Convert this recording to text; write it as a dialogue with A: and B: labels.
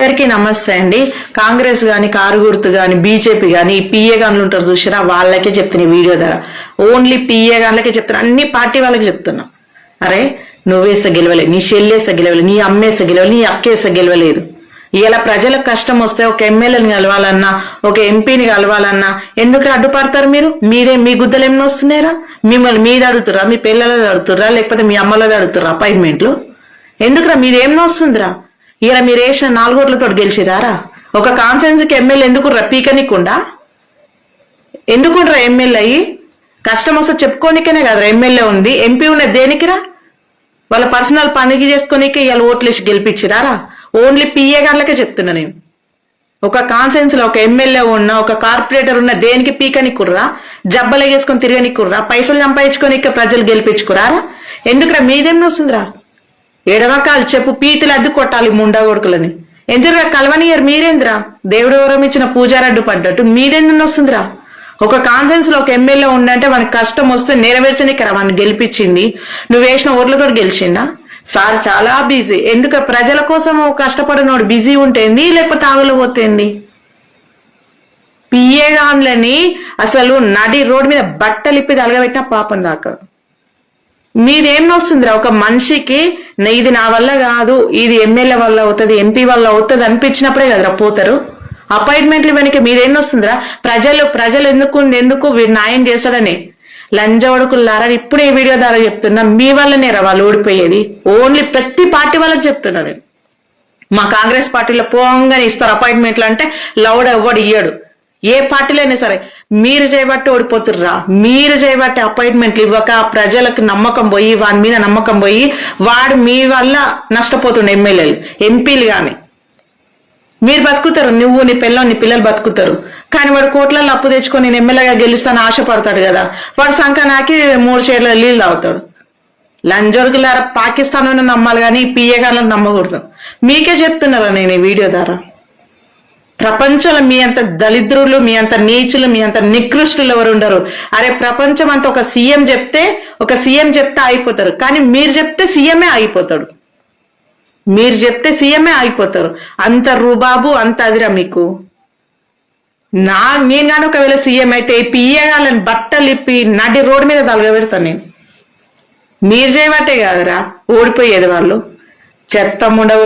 A: అందరికీ నమస్తే అండి. కాంగ్రెస్ కానీ కారు గుర్తు గాని బీజేపీ కానీ పిఏ గన్లు ఉంటారు చూసినా వాళ్ళకే చెప్తున్నా ఈ వీడియో ద్వారా ఓన్లీ పిఏ గన్లకే చెప్తున్నా అన్ని పార్టీ వాళ్ళకి చెప్తున్నా. అరే నువ్వేస గెలవలేదు నీ చెల్లేస గెలవలేదు నీ అమ్మేస గెలవలేదు నీ అక్కేస గెలవలేదు. ఇలా ప్రజలకు కష్టం వస్తే ఒక ఎమ్మెల్యేని కలవాలన్నా ఒక ఎంపీని కలవాలన్నా ఎందుకు అడ్డుపడతారు మీరు? మీరే మీ గుద్దలు ఏమైనా వస్తున్నారా మిమ్మల్ని మీద అడుగుతురా మీ పిల్లలది అడుగుతురా లేకపోతే మీ అమ్మలది అడుగుతురా అపాయింట్మెంట్లు? ఎందుకురా మీరేం వస్తుందిరా? ఈయన మీరు వేసిన నాలుగోట్లతో గెలిచిరారా? ఒక కాన్సెన్స్కి ఎమ్మెల్యే ఎందుకు రా? పీకనికుండా ఎందుకుంటారా ఎమ్మెల్యే అయ్యి? కష్టం వస్తే చెప్పుకోనికనే కదా ఎమ్మెల్యే ఉంది. ఎంపీ ఉన్నది దేనికిరా? వాళ్ళ పర్సనల్ పనికి చేసుకోనికే ఇవాళ ఓట్లేసి గెలిపించిరారా? ఓన్లీ పిఏ గార్లకే చెప్తున్నా నేను. ఒక కాన్సెన్స్లో ఒక ఎమ్మెల్యే ఉన్న ఒక కార్పొరేటర్ ఉన్న దేనికి పీకనికుర్రా జబ్బలే వేసుకొని తిరగనికుర్రా పైసలు సంపాదించుకొని ఇక ప్రజలు గెలిపించుకురారా? ఎందుకురా మీదేం వస్తుందిరా ఎడవకాలు చెప్పు పీతులు అడ్డు కొట్టాలి ముండా కొడుకులని. ఎందుకురా కలవనియర్ మీరేంద్రా? దేవుడు ఎవరం పూజారడ్డు పడ్డట్టు మీరెందుకు వస్తుందిరా ఒక కాన్సెన్స్లో ఒక ఎమ్మెల్యే ఉండంటే మనకి కష్టం వస్తే నెరవేర్చనికరా? వాడిని గెలిపించింది. నువ్వు వేసిన ఓట్లతో గెలిచిండా? సార్ చాలా బిజీ. ఎందుకు? ప్రజల కోసం కష్టపడినోడు బిజీ ఉంటేంది లేకపోతే ఆగలిపోతేంది పిఏగాన్లని అసలు నడి రోడ్డు మీద బట్టలిప్పి తలగబెట్టిన పాపం దాకా. మీరేం వస్తుందిరా ఒక మనిషికి ఇది నా వల్ల కాదు ఇది ఎమ్మెల్యే వల్ల అవుతుంది ఎంపీ వల్ల అవుతుంది అనిపించినప్పుడే కదరా పోతారు. అపాయింట్మెంట్లు వెనక మీరేం వస్తుందిరా ప్రజలు ప్రజలు ఎందుకు ఎందుకు వీడు న్యాయం చేస్తాడని లంజవడుకులారా ఇప్పుడు ఈ వీడియో ద్వారా చెప్తున్నా మీ వల్లనే రా వాళ్ళు ఓడిపోయేది. ఓన్లీ ప్రతి పార్టీ వాళ్ళకి చెప్తున్నా నేను. మా కాంగ్రెస్ పార్టీలో పోంగానే ఇస్తారు అపాయింట్మెంట్లు అంటే లౌడ్ ఎవ్వడు ఇయ్యడు. ఏ పార్టీలో అయినా సరే మీరు చేయబట్టి ఓడిపోతుర్రా. మీరు చేయబట్టి అపాయింట్మెంట్లు ఇవ్వక ప్రజలకు నమ్మకం పోయి వాని మీద నమ్మకం పోయి వాడు మీ వల్ల నష్టపోతుండే ఎమ్మెల్యేలు ఎంపీలు కానీ మీరు బతుకుతారు నువ్వు నీ పిల్లలు నీ పిల్లలు బతుకుతారు. కానీ వాడు కోట్లలో అప్పు తెచ్చుకొని నేను ఎమ్మెల్యేగా గెలుస్తాను ఆశపడతాడు కదా. వాడు సంఖ నాకి మూడు షేర్ల నీళ్ళు తాగుతాడు. లంజోరుకులారా పాకిస్తాన్ నమ్మాలి కానీ పిఏ గాళ్ళని నమ్మకూడదు. మీకే చెప్తున్నారా నేను ఈ వీడియో ద్వారా? ప్రపంచంలో మీ అంత దళిద్రులు మీ అంత నీచులు మీ అంత నికృష్టులు ఎవరు ఉండరు. అరే ప్రపంచం అంత ఒక సీఎం చెప్తే ఒక సీఎం చెప్తే అయిపోతారు కానీ మీరు చెప్తే సీఎంఏ అయిపోతాడు మీరు చెప్తే సీఎంఏ అయిపోతారు అంత రుబాబు అంత అదిరా మీకు. నా నేను కానీ ఒకవేళ సీఎం అయితే పియ్యగాలని బట్టలు ఇప్పి నడి రోడ్డు మీద తలగబెడతాను నేను. మీరు చేయబట్టే కాదురా. ఓడిపోయేది వాళ్ళు. చెత్త ఉండవు.